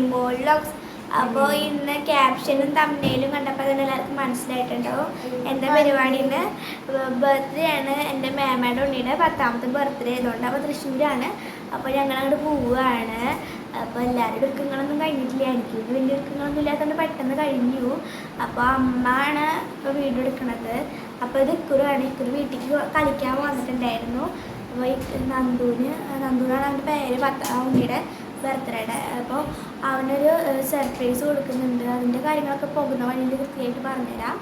Vlogs അപ്പോൾ ഇന്ന് ക്യാപ്ഷനും തമ്മിലും കണ്ടപ്പോൾ തന്നെ എല്ലാവർക്കും മനസ്സിലായിട്ടുണ്ടാവും എന്താ പരിപാടി ഇന്ന് ബർത്ത്ഡേ ആണ് എന്റെ മേമയുടെ ഉണ്ണിയുടെ പത്താമത്തെ ബർത്ത്ഡേ ആയതുകൊണ്ട് അപ്പോൾ തൃശ്ശൂരാണ്. അപ്പോൾ ഞങ്ങൾ അങ്ങോട്ട് പോവുകയാണ് അപ്പോൾ എല്ലാവരുടെ ഒരുക്കങ്ങളൊന്നും കഴിഞ്ഞിട്ടില്ല. എനിക്ക് വലിയ ഒരുക്കങ്ങളൊന്നും ഇല്ലാത്തതുകൊണ്ട് പെട്ടെന്ന് കഴിഞ്ഞു. അപ്പോൾ അമ്മയാണ് ഇപ്പോൾ വീഡിയോ എടുക്കുന്നത് അപ്പോൾ ഇത് ഇക്കുറാണ്. ഇക്കുറി വീട്ടിലേക്ക് കളിക്കാൻ വന്നിട്ടുണ്ടായിരുന്നു. അപ്പോൾ നന്ദൂന് നന്ദുവിനാണ് അവന്റെ പേര് പത്താം ഉണ്ണിയുടെ ബർത്ത്ഡേയുടെ. അപ്പോൾ അവനൊരു സർപ്രൈസ് കൊടുക്കുന്നുണ്ട്. അതിന്റെ കാര്യങ്ങളൊക്കെ പോകുന്ന വഴിയിൽ കൃത്യമായിട്ട് പറഞ്ഞുതരാം.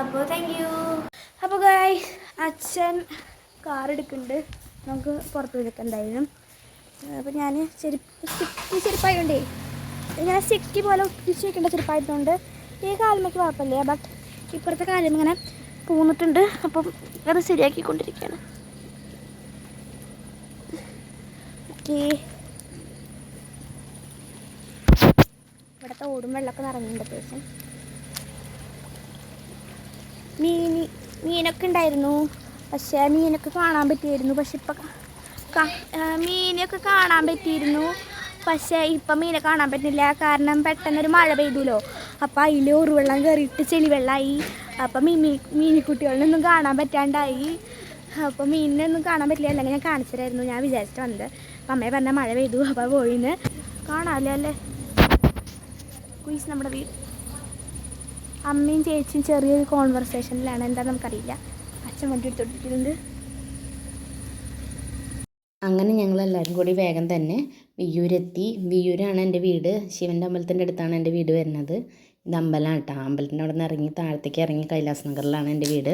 അപ്പോൾ താങ്ക് യു അപ്പോൾ ഗായ് അച്ഛൻ കാർ എടുക്കുന്നുണ്ട്. നമുക്ക് പുറത്ത് വിളിക്കാം എന്തായാലും. അപ്പോൾ ഞാൻ ചെരുപ്പ് ചെരുപ്പായതുകൊണ്ടേ ഞാൻ സിക്കി പോലെ ഒട്ടിച്ച് വെക്കേണ്ട ചെരുപ്പായതുകൊണ്ട് ഈ കാലമൊക്കെ കുഴപ്പമില്ല. ബട്ട് ഇപ്പുറത്തെ കാലം ഇങ്ങനെ പൂന്നിട്ടുണ്ട്. അപ്പം അത് ശരിയാക്കിക്കൊണ്ടിരിക്കുകയാണ്. ഓക്കേ ഇവിടുത്തെ ഓടും വെള്ളമൊക്കെ നിറഞ്ഞിട്ടുണ്ട് അത്യാവശ്യം. മീൻ മീനൊക്കെ ഉണ്ടായിരുന്നു. പക്ഷേ മീനൊക്കെ കാണാൻ പറ്റിയിരുന്നു. പക്ഷെ ഇപ്പം മീനൊക്കെ കാണാൻ പറ്റിയിരുന്നു. പക്ഷേ ഇപ്പം മീനെ കാണാൻ പറ്റുന്നില്ല. കാരണം പെട്ടെന്നൊരു മഴ പെയ്തുല്ലോ. അപ്പം അതിൽ ഉറുവെള്ളം കയറിയിട്ട് ചെളിവെള്ളമായി അപ്പം മീമി മീനിക്കുട്ടികളിലൊന്നും കാണാൻ പറ്റാണ്ടായി. അപ്പം മീനിനൊന്നും കാണാൻ പറ്റില്ല അല്ലെങ്കിൽ ഞാൻ കാണിച്ചിട്ടായിരുന്നു ഞാൻ വിചാരിച്ചിട്ട് വന്നത്. അപ്പം അമ്മയെ പറഞ്ഞ മഴ പെയ്തു. അപ്പോൾ പോയിന്ന്. കാണാമല്ലോ അല്ലേ? കുയിസ് നമ്മുടെ വീട് അമ്മയും ചേച്ചിയും ചെറിയൊരു കോൺവെർസേഷനിലാണ് എന്താ നമുക്കറിയില്ല. അച്ഛൻ വണ്ടി എടുത്തോണ്ടിരിക്കുന്നുണ്ട്. അങ്ങനെ ഞങ്ങൾ എല്ലാവരും കൂടി വേഗം തന്നെ വിയ്യൂരെത്തി. വിയ്യൂരാണ് എന്റെ വീട്. ശിവന്റെ അമ്പലത്തിന്റെ അടുത്താണ് എന്റെ വീട് വരുന്നത്. ഇത് അമ്പലമാണ് കേട്ടോ. അമ്പലത്തിന്റെ അവിടെ നിന്ന് ഇറങ്ങി താഴത്തേക്ക് ഇറങ്ങി കൈലാസ് നഗറിലാണ് എന്റെ വീട്.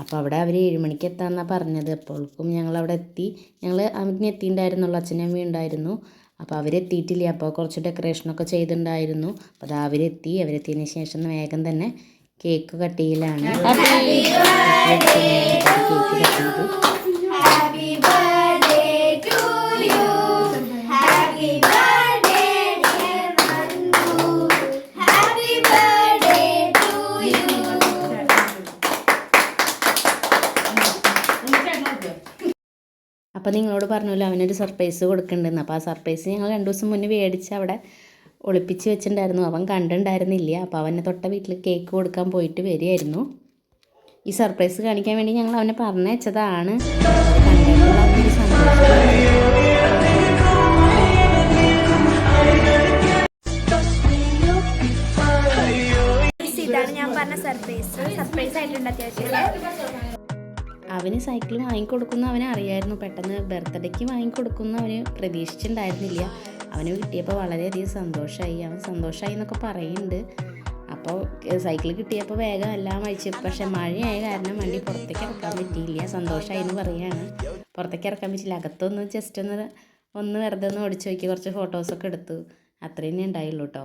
അപ്പോൾ അവിടെ അവർ ഏഴ് മണിക്ക് എത്താമെന്നാണ് പറഞ്ഞത്. അപ്പോൾക്കും ഞങ്ങൾ അവിടെ എത്തി. ഞങ്ങൾ അതിന് എത്തിയിട്ടുണ്ടായിരുന്നുള്ളൂ. അച്ഛനും അമ്മയും ഉണ്ടായിരുന്നു. അപ്പോൾ അവരെത്തിയിട്ടില്ല. അപ്പോൾ കുറച്ച് ഡെക്കറേഷനൊക്കെ ചെയ്തിട്ടുണ്ടായിരുന്നു. അപ്പോൾ അത് അവരെത്തി. അവരെത്തിയതിന് ശേഷം വേഗം തന്നെ കേക്ക് കട്ട് ചെയ്യലാണ് കേക്ക് കട്ട് ചെയ്തു അപ്പോൾ നിങ്ങളോട് പറഞ്ഞല്ലോ അവനൊരു സർപ്രൈസ് കൊടുക്കുന്നുണ്ടെന്ന് അപ്പോൾ ആ സർപ്രൈസ് ഞങ്ങൾ രണ്ട് ദിവസം മുന്നേ മേടിച്ച് അവിടെ ഒളിപ്പിച്ച് വെച്ചിട്ടുണ്ടായിരുന്നു. അവൻ കണ്ടിട്ടുണ്ടായിരുന്നില്ല. അപ്പോൾ അവനെ തൊട്ട വീട്ടിൽ കേക്ക് കൊടുക്കാൻ പോയിട്ട് വരികയായിരുന്നു. ഈ സർപ്രൈസ് കാണിക്കാൻ വേണ്ടി ഞങ്ങൾ അവനെ പറഞ്ഞയച്ചതാണ് ഞാൻ പറഞ്ഞ സർപ്രൈസ് സർപ്രൈസ് ആയിട്ടുണ്ട് അത്യാവശ്യം. അവന് സൈക്കിൾ വാങ്ങിക്കൊടുക്കുന്ന അവനെ അറിയായിരുന്നു. പെട്ടെന്ന് ബർത്ത്ഡേക്ക് വാങ്ങിക്കൊടുക്കുന്ന അവന് പ്രതീക്ഷിച്ചിട്ടുണ്ടായിരുന്നില്ല. അവന് കിട്ടിയപ്പോൾ വളരെയധികം സന്തോഷമായി. അവൻ സന്തോഷമായി എന്നൊക്കെ പറയുന്നുണ്ട്. അപ്പോൾ സൈക്കിൾ കിട്ടിയപ്പോൾ വേഗം എല്ലാം അഴിച്ചു. പക്ഷേ മഴയായ കാരണം വണ്ടി പുറത്തേക്ക് ഇറക്കാൻ പറ്റിയില്ല. സന്തോഷമായി എന്ന് പറയാണ് പുറത്തേക്ക് ഇറക്കാൻ പറ്റില്ല അകത്തൊന്ന് ജസ്റ്റ് ഒന്ന് ഒന്ന് വെറുതെ ഒന്ന് ഓടിച്ചു നോക്കി. കുറച്ച് ഫോട്ടോസൊക്കെ എടുത്തു. അത്രയും തന്നെ ഉണ്ടായുള്ളൂ കേട്ടോ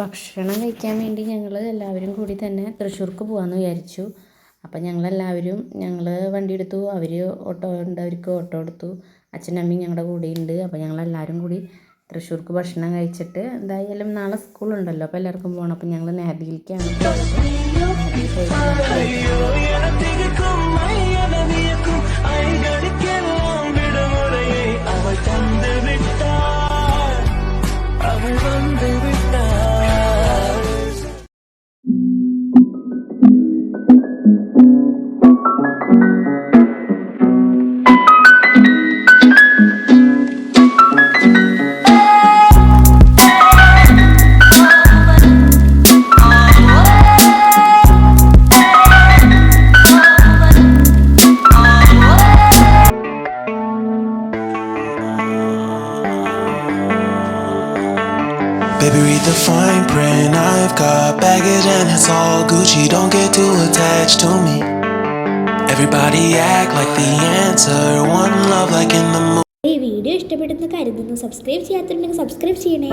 ഭക്ഷണം കഴിക്കാൻ വേണ്ടി ഞങ്ങൾ എല്ലാവരും കൂടി തന്നെ തൃശ്ശൂർക്ക് പോകാമെന്ന് വിചാരിച്ചു. അപ്പം ഞങ്ങളെല്ലാവരും ഞങ്ങൾ വണ്ടി എടുത്തു. അവർ ഓട്ടോ ഉണ്ട് അവർക്ക് ഓട്ടോ എടുത്തു. അച്ഛനും അമ്മയും ഞങ്ങളുടെ കൂടെ ഉണ്ട് അപ്പോൾ ഞങ്ങളെല്ലാവരും കൂടി തൃശ്ശൂർക്ക് ഭക്ഷണം കഴിച്ചിട്ട് എന്തായാലും നാളെ സ്കൂളുണ്ടല്ലോ. അപ്പോൾ എല്ലാവർക്കും പോകണം അപ്പോൾ ഞങ്ങൾ നേബിയിലേക്കാണ് പോയത്. the fine print. I've got baggage and it's all Gucci. Don't get too attached to me. Everybody act like the answer. One love, like in the movie. ഈ വീഡിയോ ഇഷ്ടപ്പെട്ടെന്ന് കരുതുന്നു സബ്സ്ക്രൈബ് ചെയ്യാത്തുണ്ടെങ്കിൽ സബ്സ്ക്രൈബ് ചെയ്യണേ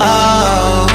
Oh, oh,